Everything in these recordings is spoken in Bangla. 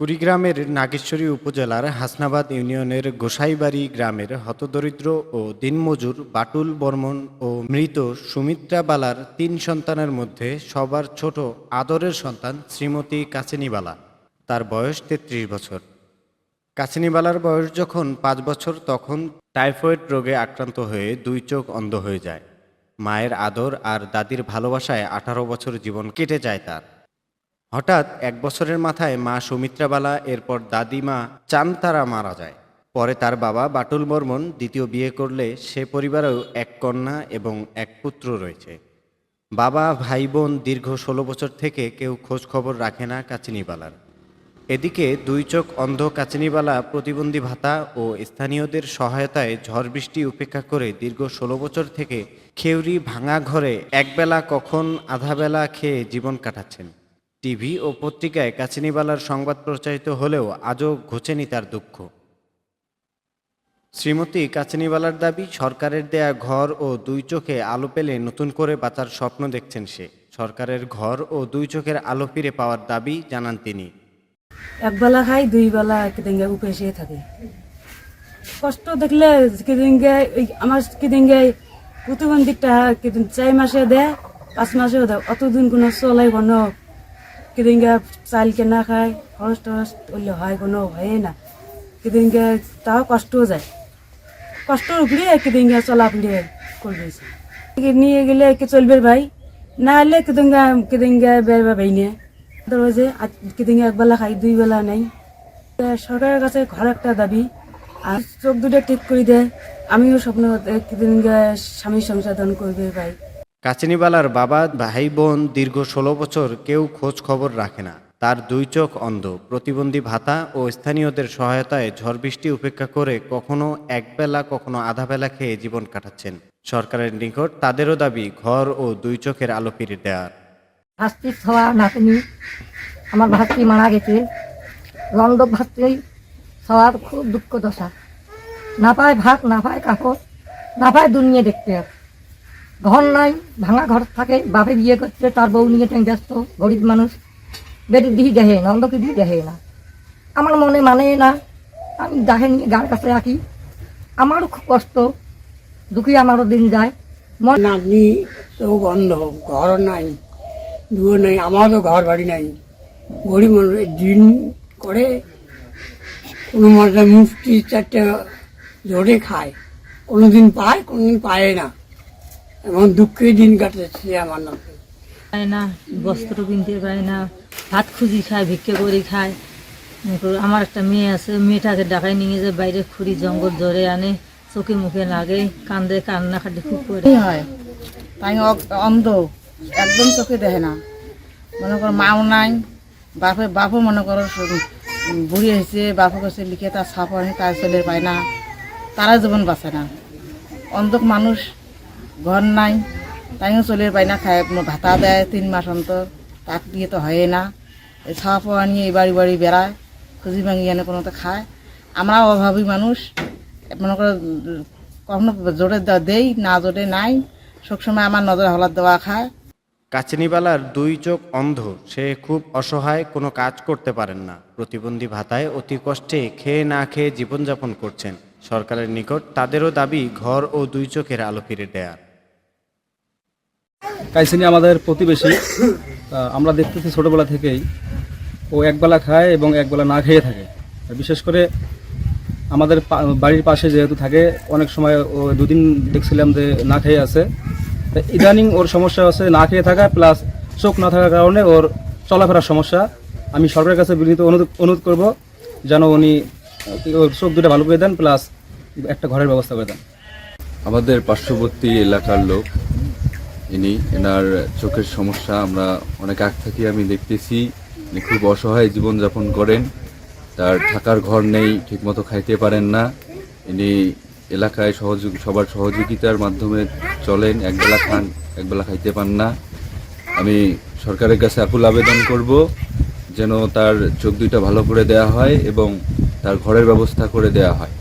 কুড়িগ্রামের নাগেশ্বরী উপজেলার হাসনাবাদ ইউনিয়নের গোসাইবাড়ি গ্রামের হতদরিদ্র ও দিনমজুর বাটুল বর্মন ও মৃত সুমিত্রা বালার তিন সন্তানের মধ্যে সবার ছোট আদরের সন্তান শ্রীমতী কাচিনীবালা তার বয়স তেত্রিশ বছর। কাচিনীবালার বয়স যখন পাঁচ বছর, তখন টাইফয়েড রোগে আক্রান্ত হয়ে দুই চোখ অন্ধ হয়ে যায়। মায়ের আদর আর দাদির ভালোবাসায় আঠারো বছর জীবন কেটে যায় তার। হঠাৎ এক বছরের মাথায় মা সুমিত্রাবালা, এরপর দাদিমা চানতারা মারা যায়। পরে তার বাবা বাটুল বর্মন দ্বিতীয় বিয়ে করলে সে পরিবারেও এক কন্যা এবং এক পুত্র রয়েছে। বাবা, ভাই, বোন দীর্ঘ ষোলো বছর থেকে কেউ খোঁজ খবর রাখে না কাচিনীবালার। এদিকে দুই চোখ অন্ধ কাচিনীবালা প্রতিবন্ধী ভাতা ও স্থানীয়দের সহায়তায় ঝড় বৃষ্টি উপেক্ষা করে দীর্ঘ ষোলো বছর থেকে খেউরি ভাঙা ঘরে একবেলা কখন আধাবেলা খেয়ে জীবন কাটাচ্ছেন। টিভি ও পত্রিকায় কাচিনীবালার সংবাদ প্রচারিত হলেও আজও ঘোচেনি তার দুঃখ। শ্রীমতী কাচিনীবালার দাবি, সরকারের দেয়া ঘর ও দুই চোখে আলো পেলে নতুন করে বাঁচার স্বপ্ন দেখছেন সে। সরকারের ঘর ও দুই চোখের আলো ফিরে পাওয়ার দাবি জানান তিনি। এক বেলা খাই, দুই বেলা কেদিনগে উপেসে থাকে। কষ্ট দেখলে কেদিনগে ওই আমার কেদিনগে প্রতিবন্ধীটা কেদিন চার মাসে দেয়, পাঁচ মাসেও দেয়। অতদিন কোনো চলাই কোনো কেদিনগে চাল কেনা খায় খরচ টরচ করলে হয় কোনো, হয়ে না। কেদিনগে তাও কষ্টও যায়। কষ্টর উপরে কেদিনগে চলাফিরে করবেছে নিয়ে গেলে কে চলবে ভাই। না হলে কেদিনগে কেদিনগে বেরবা ভাই নিয়ে রয়েছে কেদিন এক বেলা খাই, দুই বেলা নেই। সরকারের কাছে ঘর একটা দাবি, আর চোখ দুটো ঠিক করে দেয় আমিও স্বপ্ন কেদিন স্বামী সংশোধন করবে ভাই। কাচিনীবালার বাবা ভাই বোন দীর্ঘ ষোলো বছর কেউ খোঁজ খবর রাখে না। তার দুই চোখ অন্ধ, প্রতিবন্ধী ভাতা ও স্থানীয়দের সহায়তায় ঝড় বৃষ্টি উপেক্ষা করে কখনো একবেলা কখনো আধা বেলা খেয়ে জীবন কাটাচ্ছেন। সরকারের নিকট তাদেরও দাবি, ঘর ও দুই চোখের আলো ফিরে দেওয়ার। ভাস্তির ছোঁয়া নাতনি, আমার ভাস্তি মারা গেছে। লন্ড ভাস্তি ছোঁয়ার খুব দুঃখ দশা। না পায় ভাত, না পায় কাপড়, না পায় দুনিয়া দেখতে ঘর নাই, ভাঙা ঘর থাকে, বাপে বিয়ে করছে, তার বউ নিয়ে ব্যস্ত, গরিব মানুষ। বেটির দিহি দেখে অন্ধকে দিহি দেখে না। আমার মনে মানে না, আমি দেখে নিয়ে গার কাছে রাখি। আমারও খুব কষ্ট, দুঃখী আমারও দিন যায়। নাতনি চোখ অন্ধ ঘর নাই, দুয়ো নাই, আমারও ঘর বাড়ি নাই। গরিব মানুষ দিন করে, কোনো মজা মুফতি চারটে জোরে খায়। কোনোদিন পায় কোনোদিন পায় না। এমন দুঃখে দিন কাটাচ্ছে আমার নাম। পায় না বস্ত্র কিনতে পায় না ভাত খুঁজি খায় ভিক্ষে করে খায়। আমার একটা মেয়ে আছে মেয়েটাকে ডাকায় নিয়ে যায় বাইরে খুঁড়ি জঙ্গল জরে আনে চোখে মুখে লাগে কান্দে কান্না খাটে খুব করে। হয়? তাই অ- অন্ধ একদম চোখে দেখে না। মনে করো মাও নাই বাপে বাপও মনে করো বুড়ি হয়েছে বাপও কাছে লিখে তার ছাপ আনে তার ছেলে পায় না তারা জীবন বাঁচে না। অন্ধক মানুষ ঘর নাই। তাইও চলে পায় না খায় ভাতা দেয় তিন মাস অন্তর তাক দিয়ে তো হয় না। এই ছাপ নিয়ে এই বাড়ি বাড়ি বেড়ায় খুঁজি ভাঙি এনে কোনো তো খায়। আমরা অভাবী মানুষ মনে করো কখনো জোরে দেই, না জোরে নাই সবসময় আমার নজর হলার দেওয়া খায়। কাচিনীবালার দুই চোখ অন্ধ। সে খুব অসহায়, কোনো কাজ করতে পারেন না। প্রতিবন্ধী ভাতায় অতি কষ্টে খেয়ে না খেয়ে জীবনযাপন করছেন। সরকারের নিকট তাদেরও দাবি, ঘর ও দুই চোখের আলো ফিরে দেয়া কাইসিনি আমাদের প্রতিবেশী। আমরা দেখতেছি ছোটোবেলা থেকেই ও একবেলা খায় এবং একবেলা না খেয়ে থাকে। বিশেষ করে আমাদের বাড়ির পাশে যেহেতু থাকে, অনেক সময় ও দুদিন দেখছিলাম যে না খেয়ে আছে। ইদানিং ওর সমস্যা হচ্ছে না খেয়ে থাকা, প্লাস চোখ না থাকার কারণে ওর চলাফেরার সমস্যা। আমি সরকারের কাছে বিনীত অনুরোধ করব যেন উনি ওর চোখ দুটো ভালো করে দেন, প্লাস একটা ঘরের ব্যবস্থা করে দেন। আমাদের পার্শ্ববর্তী এলাকার লোক ইনি, এনার চোখের সমস্যা, আমরা অনেক আগ থেকে আমি দেখতেছি। ইনি খুব অসহায় জীবনযাপন করেন। তার থাকার ঘর নেই, ঠিকমতো খাইতে পারেন না। ইনি এলাকায় সহযোগ, সবার সহযোগিতার মাধ্যমে চলেন। একবেলা খান, একবেলা খাইতে পান না। আমি সরকারের কাছে আকুল আবেদন করব যেন তার চোখ দুইটা ভালো করে দেয়া হয় এবং তার ঘরের ব্যবস্থা করে দেয়া হয়।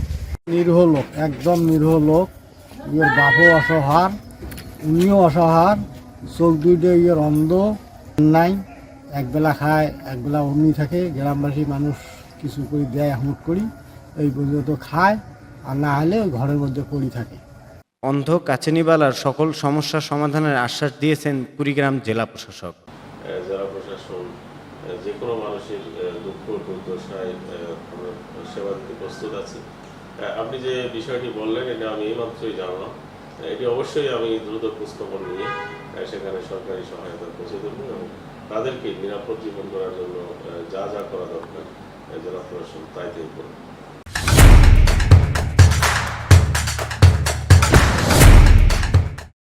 নিরীহ লোক, একদম নিরীহ লোক। বাপও অসহার। উনিও অসহার চোখ দুইটা ইয়ের অন্ধ নাই একবেলা খায় একবেলা অমনি থাকে গ্রামবাসী মানুষ কিছু করে দেয় হুট করি এই পর্যন্ত খায় আর না হলে ঘরের মধ্যে পড়ে থাকে। অন্ধ কাছেনিবালার সকল সমস্যা সমাধানের আশ্বাস দিয়েছেন কুড়িগ্রাম জেলা প্রশাসক। জেলা প্রশাসন যে কোনো মানুষের দুঃখ দুর্দশায় সেবা দিতে প্রস্তুত আছি। আপনি যে বিষয়টি বললেন এটা আমি এইমাত্রই জানলাম। আহ, এটি অবশ্যই আমি দ্রুত খোঁজখবর নিয়ে সেখানে সরকারি সহায়তা পৌঁছে দেবো এবং তাদেরকে নিরাপদ জীবন করার জন্য যা যা করা দরকার জেলা প্রশাসন তাই তাই করবে